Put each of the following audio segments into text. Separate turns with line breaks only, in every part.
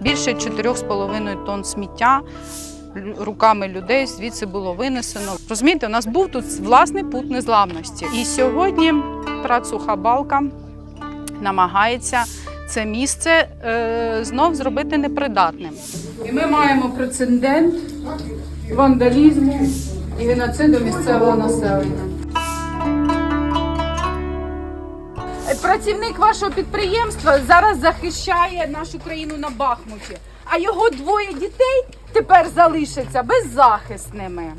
Більше 4,5 тонн сміття руками людей звідси було винесено. Розумієте, у нас був тут власний путь незламності. І сьогодні працуха балка намагається це місце е, знов зробити непридатним. І ми маємо прецедент вандалізму і геноциду місцевого населення. Працівник вашого підприємства зараз захищає нашу країну на Бахмуті, а його двоє дітей тепер залишаться беззахисними.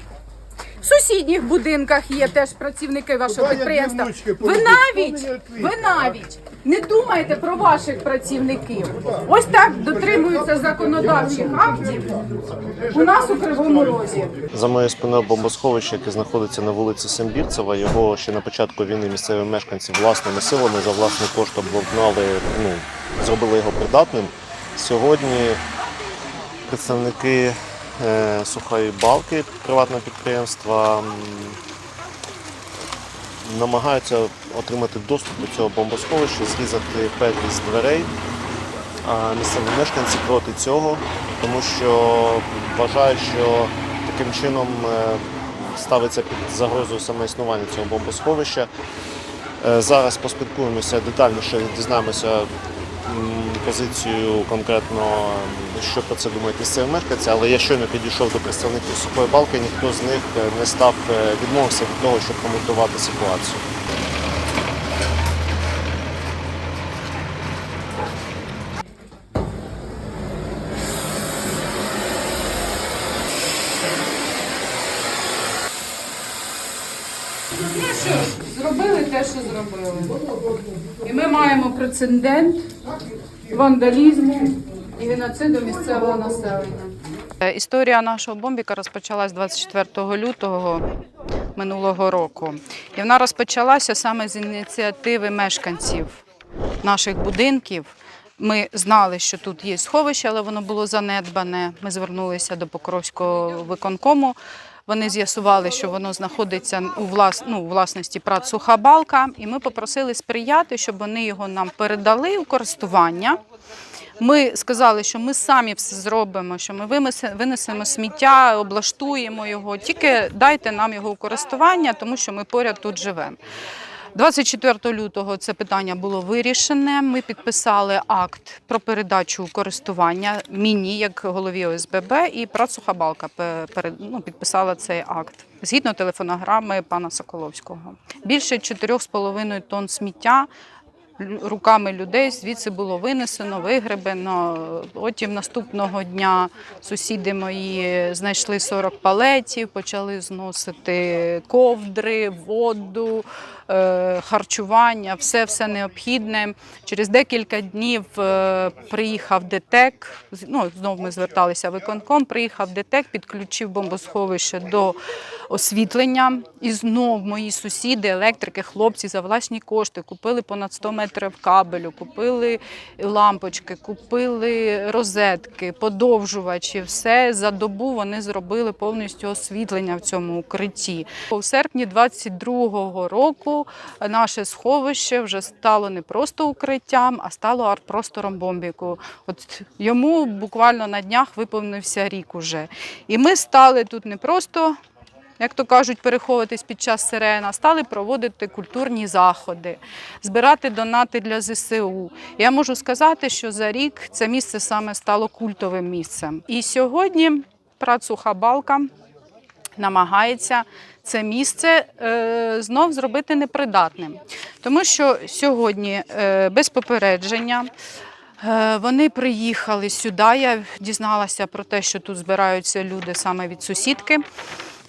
В сусідніх будинках є теж працівники вашого
Куда я
підприємства. Ви
поведу?
навіть,
Хто мені
ви навіть не думаєте про ваших працівників. Ось так дотримуються законодавчих актів у нас у Кривому Розі.
За моєю спиною бомбосховище, яке знаходиться на вулиці Сембірцева. Його ще на початку війни місцеві мешканці власними силами за власний кошт обладнали, ну, зробили його придатним. Сьогодні представники сухої балки приватного підприємства намагаються отримати доступ до цього бомбосховища, зрізати петлі з дверей. А місцеві мешканці проти цього, тому що вважають, що таким чином е, ставиться під загрозу саме існування цього бомбосховища. Е, Зараз поспілкуємося детальніше, дізнаємося позицію конкретно, що про це думають місцеві мешканці, але я щойно підійшов до представників сухої балки, ніхто з них е, не став е, відмовився від того, щоб коментувати ситуацію.
Зробили те, що зробили. І ми маємо прецедент вандалізму і геноциду місцевого населення. Е, Історія нашого бомбіка розпочалась 24 лютого минулого року. І вона розпочалася саме з ініціативи мешканців наших будинків. Ми знали, що тут є сховище, але воно було занедбане. Ми звернулися до Покровського виконкому. Вони з'ясували, що воно знаходиться у, влас... ну, власності ПРАТ Суха Балка, і ми попросили сприяти, щоб вони його нам передали у користування. Ми сказали, що ми самі все зробимо, що ми винесемо сміття, облаштуємо його. Тільки дайте нам його у користування, тому що ми поряд тут живемо. 24 лютого це питання було вирішене. Ми підписали акт про передачу користування мені, як голові ОСББ, і Працуха Балка ну, підписала цей акт згідно телефонограми пана Соколовського. Більше 4,5 тонн сміття руками людей звідси було винесено, вигребено. Потім наступного дня сусіди мої знайшли 40 палетів, почали зносити ковдри, воду, харчування, все, все необхідне. Через декілька днів е, приїхав ДТЕК. Ну, знову ми зверталися в виконком. Приїхав ДТЕК, підключив бомбосховище до освітлення. І знов мої сусіди, електрики, хлопці за власні кошти купили понад 100 метрів кабелю, купили лампочки, купили розетки, подовжувачі. Все за добу вони зробили повністю освітлення в цьому укритті. У серпні 22-го року наше сховище вже стало не просто укриттям, а стало арт-простором бомбіку. От йому буквально на днях виповнився рік уже. І ми стали тут не просто як то кажуть, переховуватись під час сирена, стали проводити культурні заходи, збирати донати для ЗСУ. Я можу сказати, що за рік це місце саме стало культовим місцем. І сьогодні працуха балка намагається це місце е, знов зробити непридатним. Тому що сьогодні е, без попередження. Е, Вони приїхали сюди. Я дізналася про те, що тут збираються люди саме від сусідки,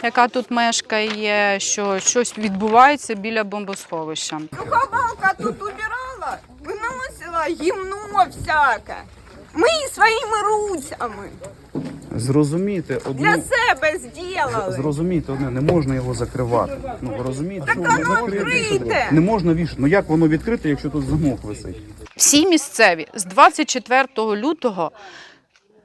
яка тут мешкає, що щось відбувається біля бомбосховища.
Суховалка тут убирала, виносила гімно всяке. Ми своїми руцями
Зрозумійте
для
одну
себе зробили.
Зрозуміти одне, не можна його закривати. Ну ви розумієте,
Так воно відкрите.
Не можна вішати. Ну як воно відкрите, якщо тут замок висить?
Всі місцеві з 24 лютого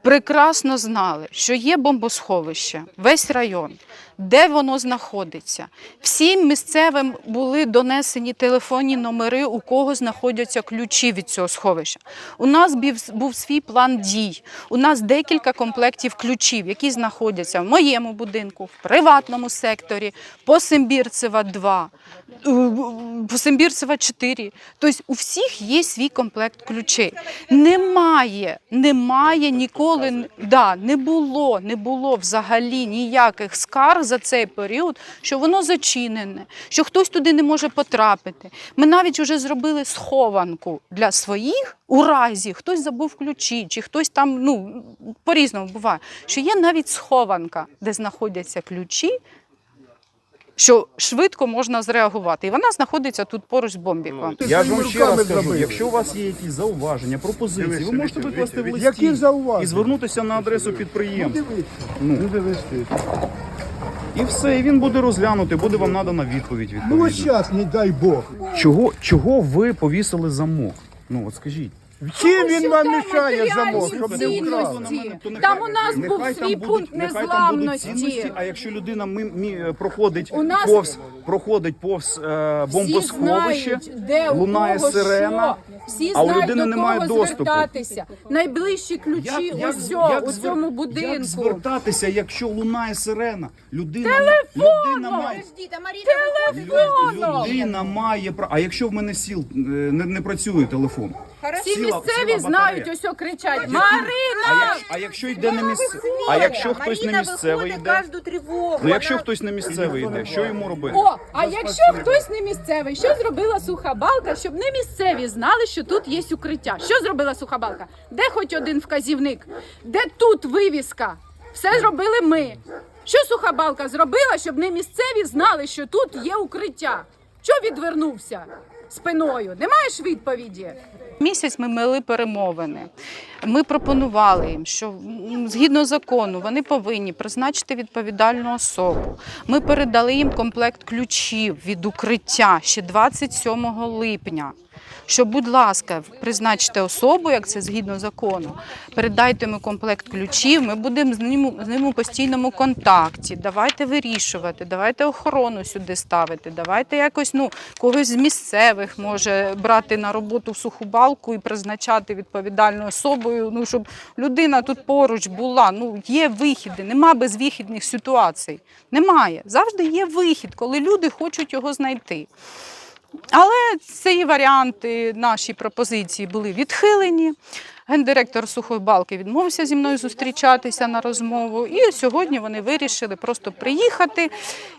прекрасно знали, що є бомбосховище, весь район, де воно знаходиться. Всім місцевим були донесені телефонні номери, у кого знаходяться ключі від цього сховища. У нас був свій план дій. У нас декілька комплектів ключів, які знаходяться в моєму будинку, в приватному секторі, по Симбірцева 2, е, по Симбірцева 4. Тобто у всіх є свій комплект ключей. Немає, немає ніколи, да, не було, не було взагалі ніяких скарг за цей період, що воно зачинене, що хтось туди не може потрапити. Ми навіть вже зробили схованку для своїх у разі хтось забув ключі, чи хтось там, ну по-різному буває, що є навіть схованка, де знаходяться ключі. Що швидко можна зреагувати, і вона знаходиться тут поруч з бомбіком.
Я ж вам ще раз
руками
кажу, якщо у вас є якісь зауваження, пропозиції, ви можете викласти в листі
які зауваження?
і звернутися на адресу
Ну,
підприємства. Ну.
ну дивись.
І все, і він буде розглянути, буде вам надана відповідь
Ну ось зараз, не дай Бог.
Чого, чого ви повісили замок? Ну от скажіть.
Чим він вам мішає замок, щоб не
цінності.
вкрали?
То нехай-
Там у нас
нехай
був
там
свій
будуть-
пункт
нехай там будуть
незламності.
цінності, а якщо людина ми, мі- проходить
У нас-
повз, проходить повз е, бомбосховище,
знають, де у
лунає
кого
сирена,
що. Всі
а у
знають,
людини
до
немає
кого
доступу.
звертатися. Найближчі ключі цього, у
звер-
цьому
Як
будинку.
звертатися, якщо лунає сирена? Людина, людина має
Телефоном!
людина має право. А якщо в мене сіл е, не, не працює телефон?
Всі
Сіла-
місцеві
сіла
знають,
батарея.
ось о кричать.
А,
Марина!
як, а якщо йде не місце, а якщо хтось не місцевий йде,
тривогу.
ну якщо хтось не місцевий йде, що йому робити?
О, а якщо хтось не місцевий, що зробила суха балка, щоб не місцеві знали, що тут є укриття? Що зробила суха балка? Де хоч один вказівник? Де тут вивіска? Все зробили ми. Що суха балка зробила, щоб не місцеві знали, що тут є укриття? Чого відвернувся спиною? Не маєш відповіді? Місяць ми мали перемовини. Ми пропонували їм, що згідно закону вони повинні призначити відповідальну особу. Ми передали їм комплект ключів від укриття ще 27 липня. Що, будь ласка, призначте особу, як це згідно закону. Передайте йому комплект ключів. Ми будемо з ним з ним у постійному контакті. Давайте вирішувати, давайте охорону сюди ставити. Давайте якось ну когось з місцевих може брати на роботу в суху балку і призначати відповідальною особою. Ну щоб людина тут поруч була. Ну є вихіди, нема безвихідних ситуацій. Немає. Завжди є вихід, коли люди хочуть його знайти. Але ці варіанти, наші пропозиції були відхилені. Гендиректор сухої балки відмовився зі мною зустрічатися на розмову. І сьогодні вони вирішили просто приїхати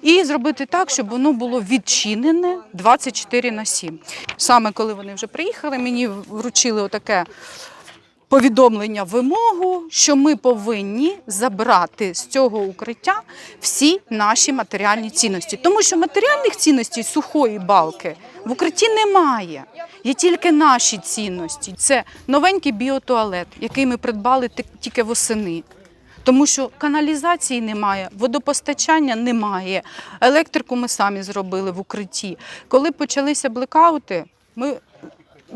і зробити так, щоб воно було відчинене 24 на 7. Саме коли вони вже приїхали, мені вручили отаке повідомлення вимогу, що ми повинні забрати з цього укриття всі наші матеріальні цінності, тому що матеріальних цінностей сухої балки в укритті немає. Є тільки наші цінності. Це новенький біотуалет, який ми придбали тільки восени. Тому що каналізації немає, водопостачання немає, електрику ми самі зробили в укритті. Коли почалися блекаути, ми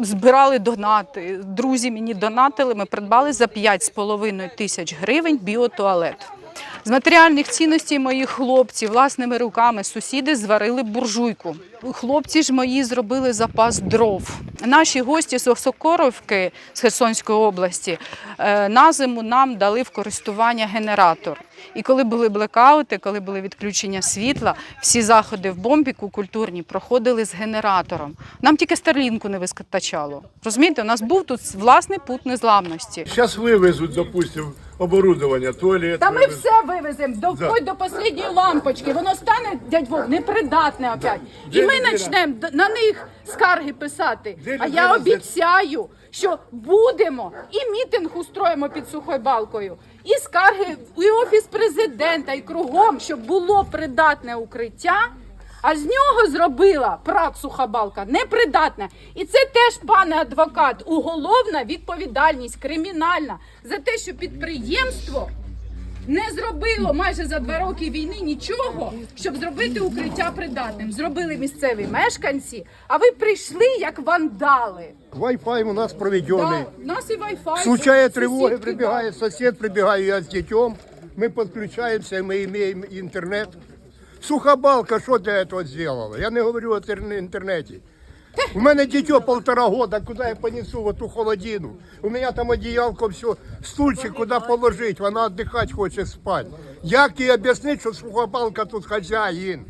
збирали донати. Друзі мені донатили. Ми придбали за 5,5 тисяч гривень біотуалет. З матеріальних цінностей моїх хлопців власними руками сусіди зварили буржуйку. Хлопці ж мої зробили запас дров. Наші гості з Осокоровки з Херсонської області е, на зиму нам дали в користування генератор. І коли були блекаути, коли були відключення світла, всі заходи в бомбіку культурні проходили з генератором. Нам тільки старлінку не вистачало. Розумієте, у нас був тут власний пут незламності.
Зараз вивезуть, допустим, оборудовання, туалет.
Та ми все вивеземо до
Да.
до останньої лампочки. Воно стане дядь Вов непридатне опять. І
Де
ми почнемо на них скарги писати.
Де
А я обіцяю, що будемо і мітинг устроїмо під сухою балкою, і скарги і офіс президента, і кругом, щоб було придатне укриття. А з нього зробила прат сухобалка непридатне. І це теж, пане адвокат, уголовна відповідальність кримінальна за те, що підприємство не зробило майже за два роки війни нічого, щоб зробити укриття придатним. Зробили місцеві мешканці, а ви прийшли як вандали.
Wi-Fi у нас проведений.
Да, в нас і Wi-Fi. Сусідки,
тревоги,
да.
прибегает сосед, я с детем, мы подключаемся, мы имеем интернет. Сухобалка что для этого сделала? Я не говорю о интерне- интернете. У мене дитё полтора года, куда я понесу в эту холодину? У меня там одеялко, все, стульчик куда положить, вона отдыхать хоче спать. Як їй об'яснити, що сухобалка тут хазяїн,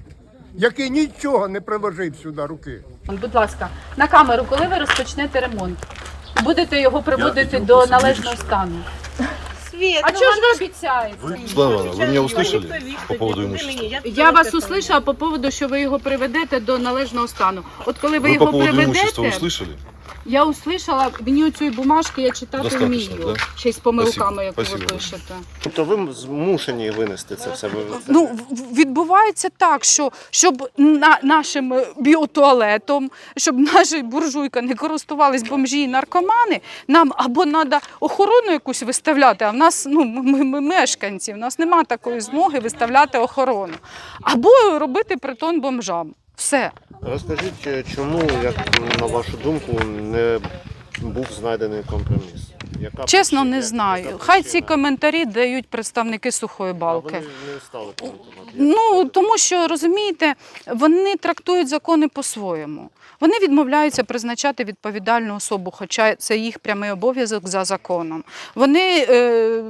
який нічого не приложив сюди руки?
Будь ласка, на камеру, коли ви розпочнете ремонт? Будете його приводити до належного стану.
Свет,
А чого ж ви обіцяєте?
Слава, вы меня услышали по поводу имущества?
Я вас услышала по поводу, що ви його приведете до належного стану. От коли ви,
Вы по
його
поводу имущества
приведете,
услышали?
Я услышала, мені оцієї бумажки я читати
Достатньо,
вмію.
да?
Ще й з помилками,
Спасибо,
як ви пишете.
Тобто ви змушені винести це все.
Ну, відбувається так, що щоб на, нашим е, біотуалетом, щоб наша буржуйка не користувались бомжі і наркомани, нам або треба охорону якусь виставляти, а в нас ну, ми, ми мешканці, в нас немає такої змоги виставляти охорону, або робити притон бомжам. Все.
Розкажіть, чому, як на вашу думку, не був знайдений компроміс? Яка
Чесно,
причина?
не знаю.
Яка
Хай ці
причина?
коментарі дають представники сухої
А
балки.
Вони не стали коментувати.
Ну тому що розумієте, вони трактують закони по-своєму. Вони відмовляються призначати відповідальну особу, хоча це їх прямий обов'язок за законом. Вони е,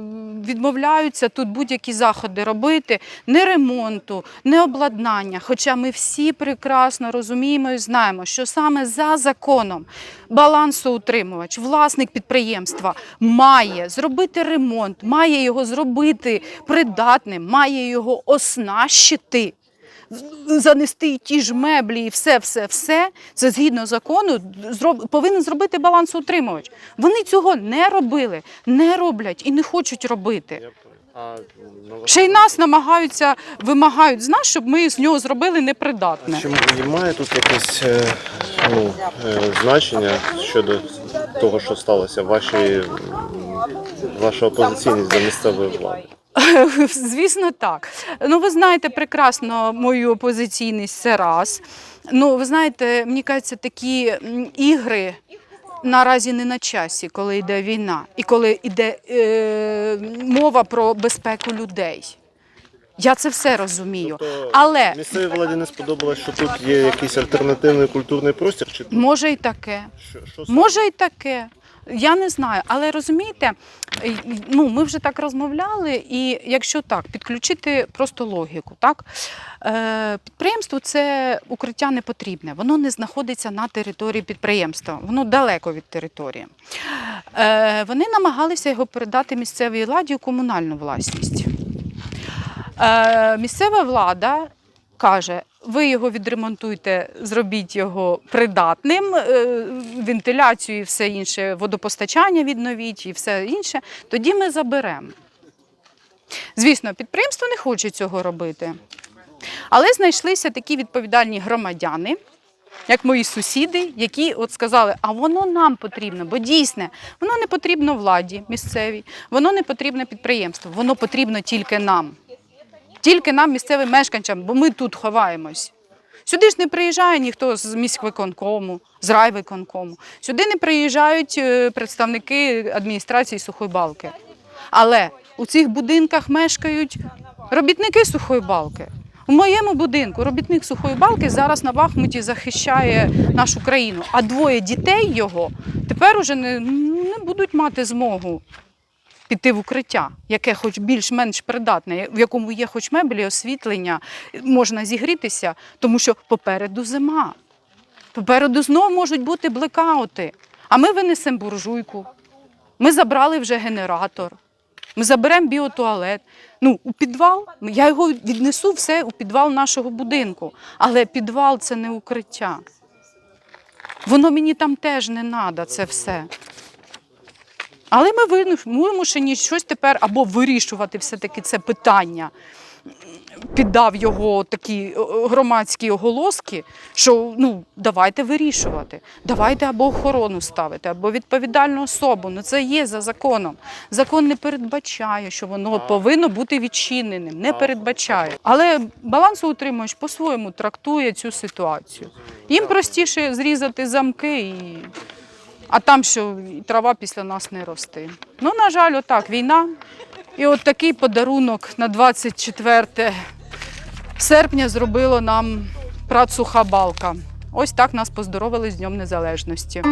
відмовляються тут будь-які заходи робити, не ремонту, не обладнання. Хоча ми всі прекрасно розуміємо і знаємо, що саме за законом балансоутримувач, власник підприємства має зробити ремонт, має його зробити придатним, має його оснащити. Занести ті ж меблі і все, все, все, це згідно закону зроб... повинен зробити балансоутримувач. Вони цього не робили, не роблять і не хочуть робити.
А,
Ще й нас намагаються, вимагають з нас, щоб ми з нього зробили непридатне.
Чи має тут якесь е, ну, е, значення щодо того, що сталося, ваші, ваша опозиційність до місцевої влади?
Звісно, так. Ну, ви знаєте прекрасно мою опозиційність це раз. Ну, ви знаєте, мені кажеться, такі ігри наразі не на часі, коли йде війна, і коли йде е, мова про безпеку людей. Я це все розумію.
Тобто
Але
місцевій владі не сподобалось, що тут є якийсь альтернативний культурний простір? Чи
може і таке.
що, що саме?
Може і таке. Я не знаю, але розумієте, ну ми вже так розмовляли, і якщо так, підключити просто логіку, так е, підприємству це укриття не потрібне, воно не знаходиться на території підприємства, воно далеко від території. Е, вони намагалися його передати місцевій владі у комунальну власність. Е, місцева влада каже: ви його відремонтуйте, зробіть його придатним, е, вентиляцію і все інше, водопостачання відновіть і все інше. Тоді ми заберемо. Звісно, підприємство не хоче цього робити. Але знайшлися такі відповідальні громадяни, як мої сусіди, які от сказали, а воно нам потрібно, бо дійсне, воно не потрібно владі місцевій, воно не потрібно підприємству, воно потрібно тільки нам. Тільки нам, місцевим мешканцям, бо ми тут ховаємось. Сюди ж не приїжджає ніхто з міськвиконкому, з райвиконкому. Сюди не приїжджають е, представники адміністрації сухої балки. Але у цих будинках мешкають робітники сухої балки. У моєму будинку робітник сухої балки зараз на Бахмуті захищає нашу країну, а двоє дітей його тепер уже не, не будуть мати змогу піти в укриття, яке хоч більш-менш придатне, в якому є хоч меблі, освітлення, можна зігрітися, тому що попереду зима. Попереду знову можуть бути блекаути. А ми винесемо буржуйку. Ми забрали вже генератор. Ми заберемо біотуалет. Ну, у підвал, я його віднесу все у підвал нашого будинку. Але підвал це не укриття. Воно мені там теж не треба, це все. Але ми вимушені щось тепер або вирішувати все-таки це питання. піддав його такі е, громадські оголоски, що ну давайте вирішувати, давайте або охорону ставити, або відповідальну особу. Ну це є за законом. Закон не передбачає, що воно повинно бути відчиненим, не передбачає. Але балансоутримувач по-своєму трактує цю ситуацію. Їм простіше зрізати замки і. А там що трава після нас не росте. Ну, на жаль, отак війна. І от такий подарунок на 24 серпня зробила нам працуха балка. Ось так нас поздоровили з Днем Незалежності.